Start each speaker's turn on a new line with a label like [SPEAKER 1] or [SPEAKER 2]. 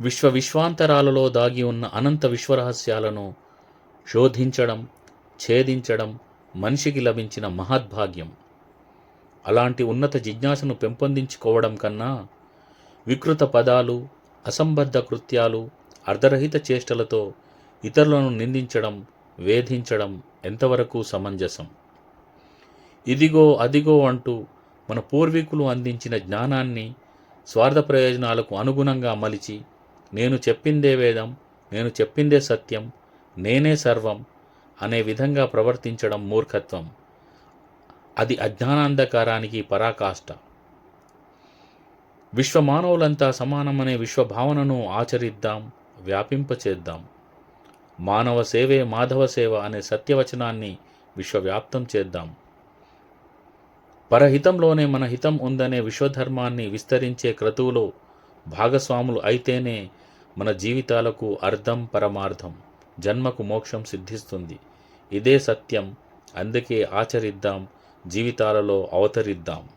[SPEAKER 1] విశ్వ విశ్వాంతరాలలో దాగి ఉన్న అనంత విశ్వరహస్యాలను శోధించడం ఛేదించడం మనిషికి లభించిన మహద్భాగ్యం. అలాంటి ఉన్నత జిజ్ఞాసను పెంపొందించుకోవడం కన్నా వికృత పదాలు అసంబద్ధ కృత్యాలు అర్ధరహిత చేష్టలతో ఇతరులను నిందించడం వేధించడం ఎంతవరకు సమంజసం? ఇదిగో అదిగో అంటూ మన పూర్వీకులు అందించిన జ్ఞానాన్ని స్వార్థ ప్రయోజనాలకు అనుగుణంగా మలిచి నేను చెప్పిందే వేదం నేను చెప్పిందే సత్యం నేనే సర్వం అనే విధంగా ప్రవర్తించడం మూర్ఖత్వం. అది అజ్ఞానాంధకారానికి పరాకాష్ట. విశ్వమానవులంతా సమానమనే విశ్వభావనను ఆచరిద్దాం వ్యాపింపచేద్దాం. మానవ సేవే మాధవ సేవ అనే సత్యవచనాన్ని విశ్వవ్యాప్తం చేద్దాం. పరహితంలోనే మన హితం ఉందనే విశ్వధర్మాన్ని విస్తరించే క్రతువులో భాగస్వాములు అయితేనే మన జీవితాలకు అర్థం పరమార్థం జన్మకు మోక్షం సిద్ధిస్తుంది. ఇదే సత్యం అందుకే ఆచరిద్దాం జీవితాలలో అవతరిద్దాం.